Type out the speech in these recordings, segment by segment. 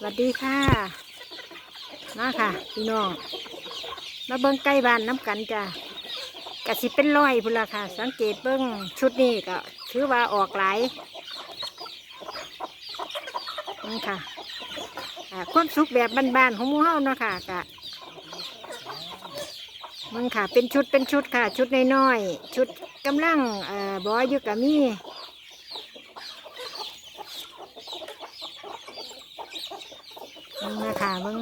สวัสดีค่ะมาค่ะพี่น้องมาเบิ้งใกล้บ้านน้ำกันจ้ะกะสิเป็นร้อยพุ่นละค่ะ สังเกตเบิ้งชุดนี้ก็ถือว่าออกหลายนี่ค่ะความสุขแบบบ้านๆของหมู่เฮาเนาะค่ะกะมึงค่ะ เป็นชุดเป็นชุดค่ะ ชุดน้อยๆชุดกำลังบอยอยู่กับมี งนะคะบาง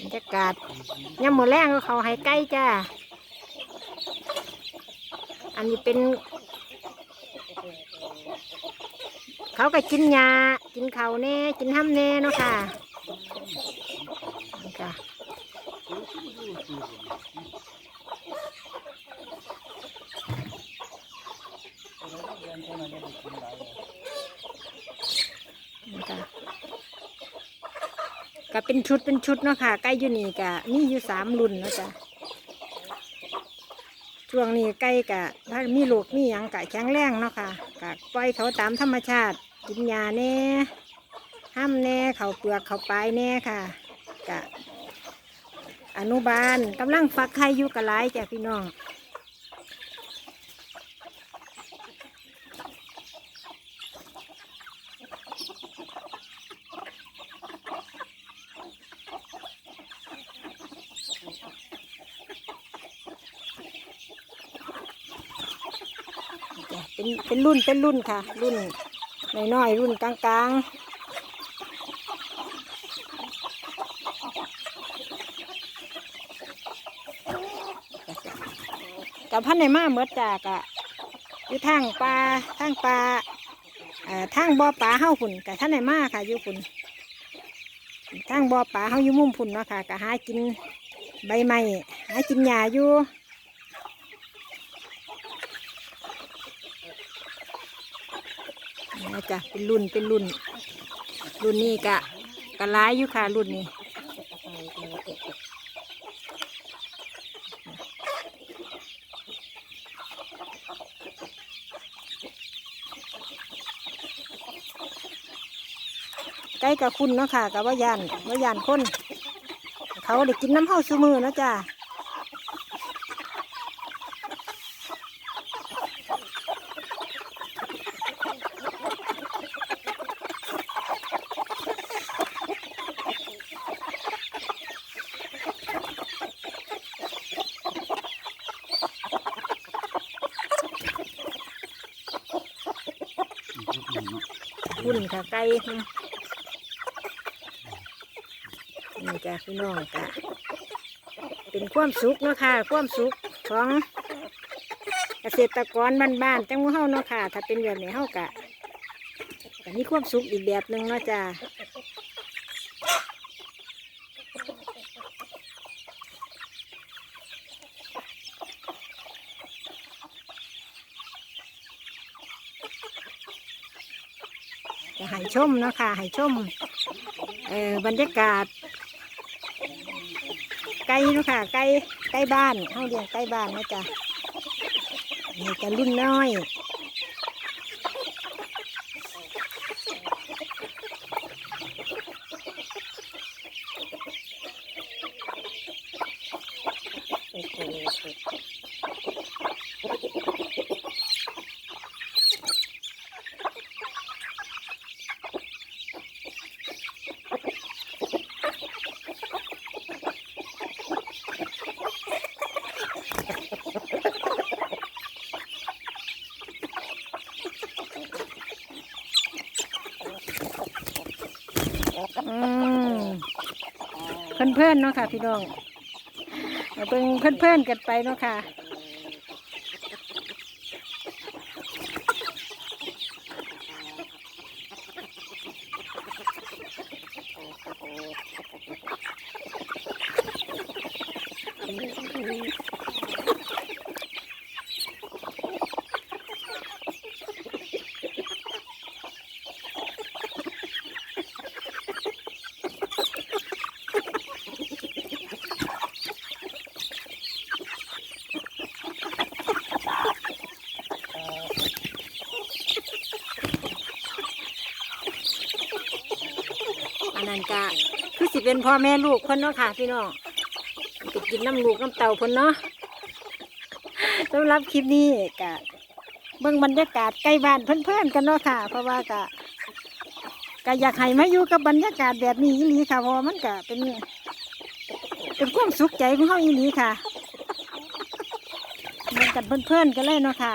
บรรยากาศย่ำมือแรงก็เขาให้ใกล้จ้า อันนี้เป็น เขาก็กินยากินเขาแน่ กินห้ำแน่เนาะค่ะนี่ค่ะนี่ค่ะ ก็เป็นชุดเป็นชุดเนาะค่ะไก่อยู่นี่กะมีอยู่สามรุ่นเนาะจ้ะช่วงนี้ไก่กะถ้ามีลูกมีหยังกะแข็งแรงเนาะค่ะกะปล่อยเขาตามธรรมชาติ กินยาแน่ห้ามแน่เขาเปลือกเขาปลายแน่ค่ะกะอนุบาลกำลังฟักไข่อยู่กะหลายจ้ะพี่น้อง เป็นเป็นรุ่นเป็นรุ่นค่ะ รุ่นน้อยๆรุ่นกลางๆกับพันในมาเมื่อจากอะอยู่ทางปลาทางปลาเอ่อทางบ่อปลาเฮาฝุ่นกับท่านในมาค่ะอยู่ฝุ่นทางบ่อปลาเฮาอยู่มุมฝุ่นเนาะค่ะกะหากินใบไม้หากินหญ้าอยู่ นะจ๊ะเป็นรุ่นเป็นรุ่น รุ่นนี้กะกะร้ายอยู่ค่ะรุ่นนี้ใกล้กับคุณเนาะค่ะกับว่ายานว่ายานคน เขาได้กินน้ำเผาซูมือเนาะจ้าคุณค่ะไก่ค่ะนี่จ้ะพี่น้องกะเป็นความสุขเนาะค่ะความสุขของเกษตรกรบ้านๆจังหวเฮาเนาะค่ะ ถ้าเป็นแบบนี้เฮากะก็มีความสุขอีกแบบหนึ่งเนาะจ้ะ จะให้ชมเนาะค่ะให้ชมเออบรรยากาศ ไก่เนาะค่ะไก่ไก่บ้านเฮาเลี้ยงไก่บ้านนะจ้ะนี่จะรุ่นน้อย อืม เพื่อนๆเนาะค่ะ พี่น้องเอาเป็นเพื่อนเพื่อนๆกันไปเนาะค่ะ อ นั่นกะคือสิเป็นพ่อแม่ลูกเพิ่นเนาะค่ะ พี่น้องไปกินน้ำลูกน้ำเต่าเพิ่นเนาะสำหรับคลิปนี้กะเบิ่งบรรยากาศใกล้บ้านเพื่อนๆกันเนาะค่ะ เพราะว่ากะกะอยากให้มาอยู่กับบรรยากาศแบบนี้อีหลีค่ะเพราะว่ามันกะเป็น เป็นความสุขใจของเฮาอีหลีค่ะเบิ่งกันเพื่อนๆกันเลยเนาะค่ะ